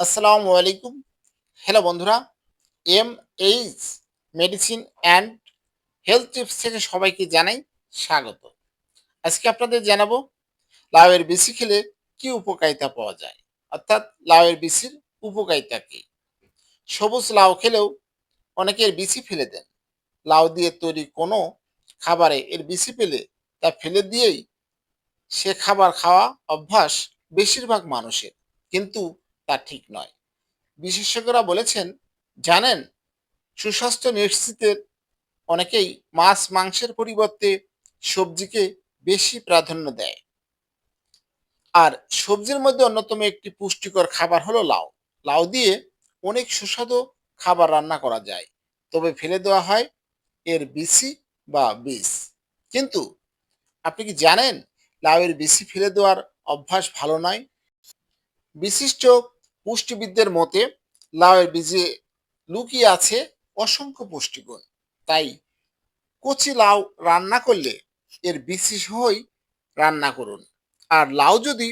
আসসালামু আলাইকুম। হ্যালো বন্ধুরা M H medicine and health tips থেকে সবাইকে জানাই স্বাগত। আজকে আপনাদের জানাব, লাউয়ের বিসি খেলে কি উপকারিতা পাওয়া যায়? অর্থাৎ লাউয়ের বিসির উপকারিতা কী? সবুজ লাউ খেলেও অনেকের বিসি ফেলে দেন। লাউ দিয়ে তৈরি কোনো খাবারে এর বিসি পেলে তা ফেলে দিয়েই সে খাবার খাওয়া অভ্যাস বেশিরভাগ মানুষের। কিন্তু তা ঠিক নয়। বিশেষজ্ঞরা বলেছেন, জানেন, সুস্বাস্থ্য নিশ্চিতের অনেকেই মাছ মাংসের পরিবর্তে সবজিকে বেশি প্রাধান্য দেয়। আর সবজির মধ্যে অন্যতম একটি পুষ্টিকর খাবার হলো লাউ। লাউ দিয়ে অনেক সুস্বাদু খাবার রান্না করা যায়, তবে ফেলে দেওয়া হয় এর বিসি বা বীজ। কিন্তু আপনি কি জানেন, লাউয়ের বিসি ফেলে দেওয়ার অভ্যাস ভালো নয়? বিশিষ্ট পুষ্টিবিদদের মতে, লাউয়ের বীজে লুকিয়ে আছে অসংখ্য পুষ্টিগুণ। তাই কচি লাউ রান্না করলে এর বিচি সহই রান্না করুন। আর লাউ যদি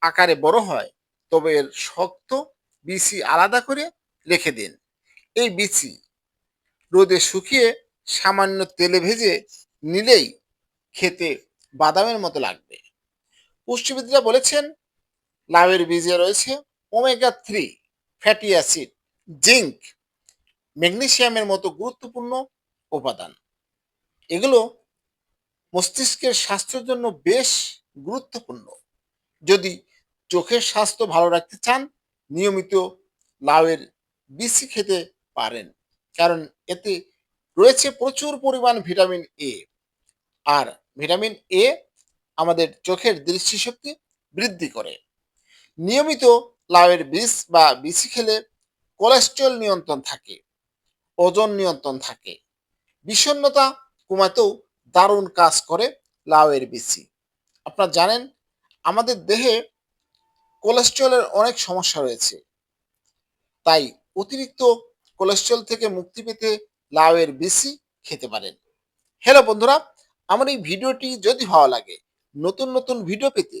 আকারে বড় হয়, তবে এর শক্ত বিচি আলাদা করে রেখে দিন। এই বিচি রোদে শুকিয়ে সামান্য তেলে ভেজে নিলেই খেতে বাদামের মতো লাগবে। পুষ্টিবিদরা বলেছেন, লাউয়ের বীজে রয়েছে omega three fatty acid zinc ম্যাগনেসিয়ামের মতো গুরুত্বপূর্ণ উপাদান। এগুলো মস্তিষ্কের স্বাস্থ্যের জন্য বেশ গুরুত্বপূর্ণ। যদি চোখের স্বাস্থ্য ভালো রাখতে চান, নিয়মিত লাউয়ের বিসি খেতে পারেন, কারণ এতে রয়েছে প্রচুর পরিমাণ vitamin A R vitamin A আমাদের চোখের দৃষ্টিশক্তি বৃদ্ধি করে। নিয়মিত লাউয়ের বীজ বা বিচি খেলে কোলেস্ট্রল নিয়ন্ত্রণ থাকে, ওজন নিয়ন্ত্রণ থাকে। বিষণ্ণতা কমাতেও দারুণ কাজ করে লাউয়ের বিচি আপনারা জানেন, আমাদের দেহে কোলেস্ট্রলের অনেক সমস্যা রয়েছে। তাই অতিরিক্ত কোলেস্ট্রল থেকে মুক্তি পেতে লাউয়ের বিচি খেতে পারেন। হ্যালো বন্ধুরা, আমার এই ভিডিওটি যদি ভালো লাগে, নতুন নতুন ভিডিও পেতে